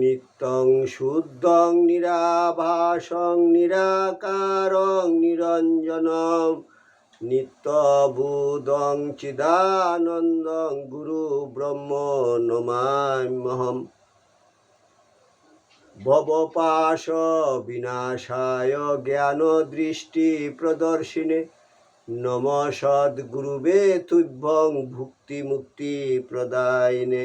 নিত্যং শুদ্ধং নিরাভাসং নিরাকারং নিরঞ্জনম নিত্যবুদং চিদানন্দং গুরু ব্রহ্ম নমাম্যহম ভবপাশ বিনাশায় জ্ঞান দৃষ্টি প্রদর্শিনে নম সদ্গুরুবে তুভ্যং ভুক্তি মুক্তি প্রদায়নে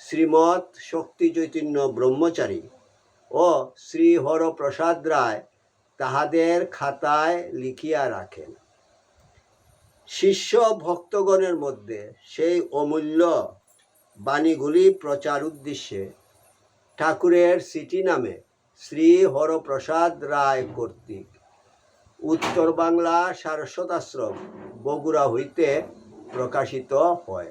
শ্রীমৎ শক্তি চৈতন্য ব্রহ্মচারী ও শ্রী হরপ্রসাদ রায় তাহাদের খাতায় লিখিয়া রাখেন। শিষ্য ভক্তগণের মধ্যে সেই অমূল্য বাণীগুলি প্রচার উদ্দেশ্যে ঠাকুরের সিটি নামে শ্রী হরপ্রসাদ রায় কর্তৃক উত্তর বাংলা সারস্বত আশ্রম বগুড়া হইতে প্রকাশিত হয়।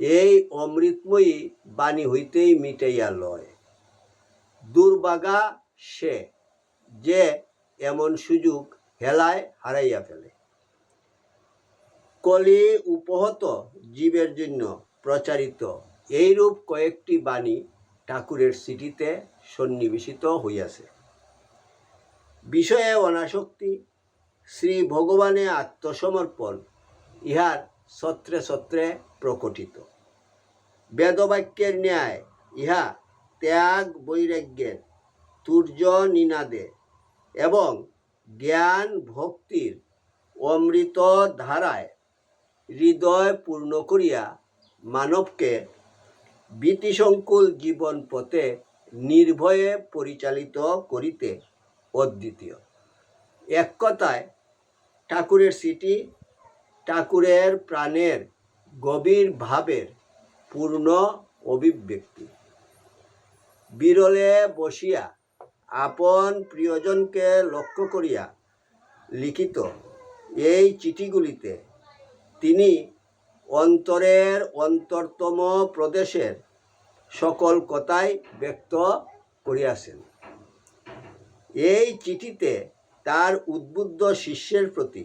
এই অমৃতময়ী বাণী হইতেই মিটাইয়া লয়। দুর্বাগা সে যে এমন সুযোগ হেলায় হারাইয়া ফেলে। কলি উপহত জীবের জন্য প্রচারিত এইরূপ কয়েকটি বাণী ঠাকুরের সিটিতে সন্নিবেশিত হইয়াছে। বিষয়ে অনাসক্তি, শ্রী ভগবানে আত্মসমর্পণ, ইহার সত্রে সত্রে প্রকটিত। বেদবাক্যের ন্যায় ইহা ত্যাগ বৈরাগ্যের তুর্য নিনাদে এবং জ্ঞান ভক্তির অমৃত ধারায় হৃদয় পূর্ণ করিয়া মানবকে ভীতিসংকুল জীবন পথে নির্ভয়ে পরিচালিত করিতে অদ্বিতীয়। এক কথায় ঠাকুরের সিটি ঠাকুরের প্রাণের গভীর ভাবের পূর্ণ অভিব্যক্তি। বিরলে বসিয়া আপন প্রিয়জনকে লক্ষ্য করিয়া লিখিত এই চিঠিগুলিতে তিনি অন্তরের অন্তরতম প্রদেশের সকল কথাই ব্যক্ত করিয়াছেন। এই চিঠিতে তার উদ্বুদ্ধ শিষ্যের প্রতি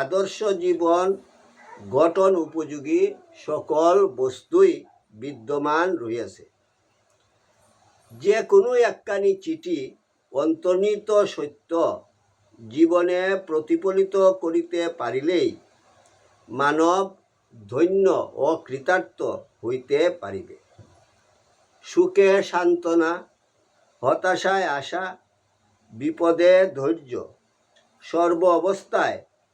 আদর্শ জীবন গঠন উপযোগী সকল বস্তুই বিদ্যমান রহিয়াছে। যে কোনো একখানি চিঠি অন্তর্নিহিত সত্য জীবনে প্রতিফলিত করিতে পারিলেই মানব ধন্য ও কৃতার্থ হইতে পারিবে। সুখে সান্ত্বনা, হতাশায় আশা, বিপদে ধৈর্য, সর্ব অবস্থায়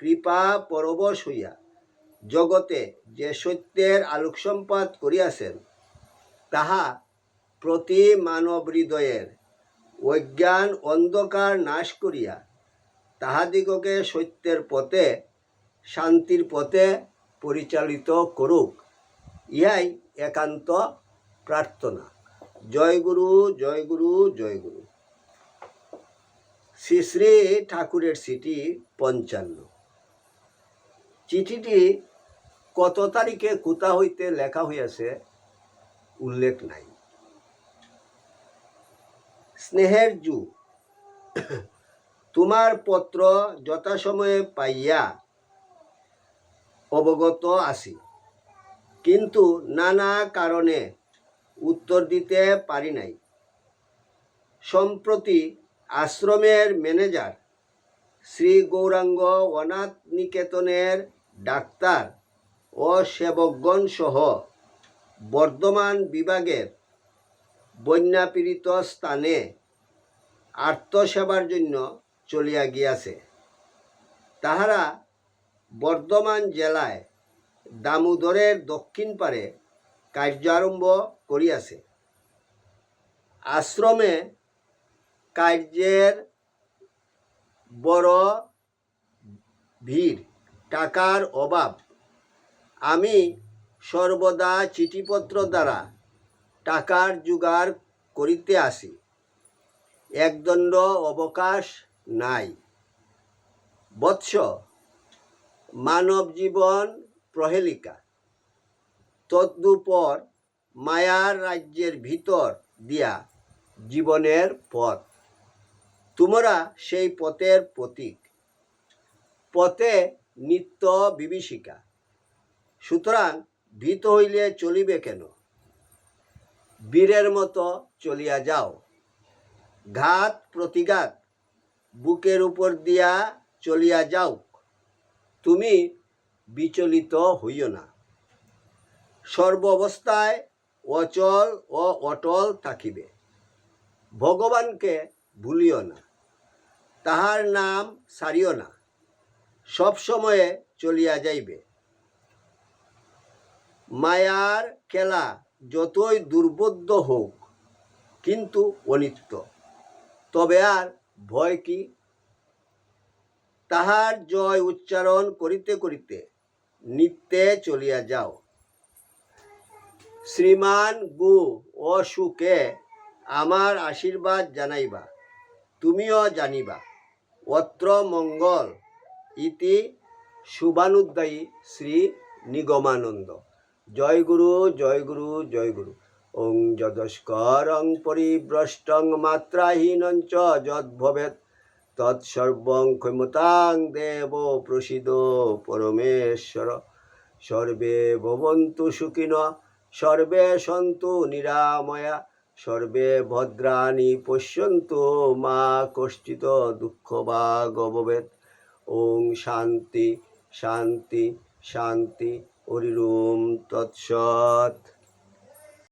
কৃপা পরবশ হইয়া জগতে যে সত্যের আলোকসম্পাত করিয়াছেন, তাহা প্রতি মানব হৃদয়ের অজ্ঞান অন্ধকার নাশ করিয়া তাহাদিগকে সত্যের পথে, শান্তির পথে পরিচালিত করুক। ইহাই একান্ত প্রার্থনা। জয় গুরু জয় গুরু জয় গুরু। শ্রী শ্রী ঠাকুরের চিঠি পঞ্চান্ন। চিঠিটি কত তারিখে কোথা হইতে লেখা হইয়াছে উল্লেখ নাই। স্নেহের যু তোমার পত্র যথাসময়ে পাইয়া অবগত আছি। কিন্তু নানা কারণে উত্তর দিতে পারি নাই। সম্প্রতি আশ্রমের ম্যানেজার শ্রী গৌরাঙ্গ অনাথ নিকেতনের ডাক্তার ও সেবকগণ সহ বর্ধমান বিভাগের বন্যাপীড়িত স্থানে আর্তসেবার জন্য চলিয়া গিয়াছে। তাহারা বর্ধমান জেলায় দামোদরের দক্ষিণ পারে কার্য আরম্ভ করিয়াছে। আশ্রমে কার্যের বড় ভিড়। টাকার অভাব। আমি সর্বদা চিঠিপত্র দ্বারা টাকার জোগাড় করিতে আসি। একদণ্ড অবকাশ নাই। বৎস, মানব জীবন প্রহেলিকা। তদ্দুপর মায়ার রাজ্যের ভিতর দিয়া জীবনের পথ। তোমরা সেই পথের প্রতীক। পথে নিত্য বিভীষিকা। সুতরাং ভীত হইলে চলিবে কেন? বীরের মতো চলিয়া যাও। ঘাত প্রতিঘাত বুকের উপর দিয়া চলিয়া যাও। তুমি বিচলিত হইও না। সর্ব অবস্থায় অচল ও অটল থাকিবে। ভগবানকে ভুলিও না। তাহার নাম সারিও না। সব সময়ে চলিয়া যাইবে। মায়ার খেলা যতই দুর্বোধ্য হোক, কিন্তু অনিত্য। তবে আর ভয় কি? তাহার জয় উচ্চারণ করিতে করিতে নিত্যে চলিয়া যাও। শ্রীমান গু সুকে আমার আশীর্বাদ জানাইবা, তুমিও জানিবা, অত্র মঙ্গল ইতি শুভানুদ্দায়ী শ্রী নিগমানন্দ। জয় গুরু জয় গুরু জয় গুরু। ওং যদস্করং পরিভ্রষ্টং মাত্রাহীনং চ যদ্ভবেৎ। তৎসর্বং ক্ষমতাং দেব প্রসিদ পরমেশ্বর। সর্বে ভবন্তু সুখিন, সর্বে সন্তু নিরাময়া। সর্বে ভদ্রাণি পশ্যন্তু মা কষ্টিত দুঃখ বা গবেত ওং শান্তি শান্তি শান্তি হরিরোম তৎসৎ।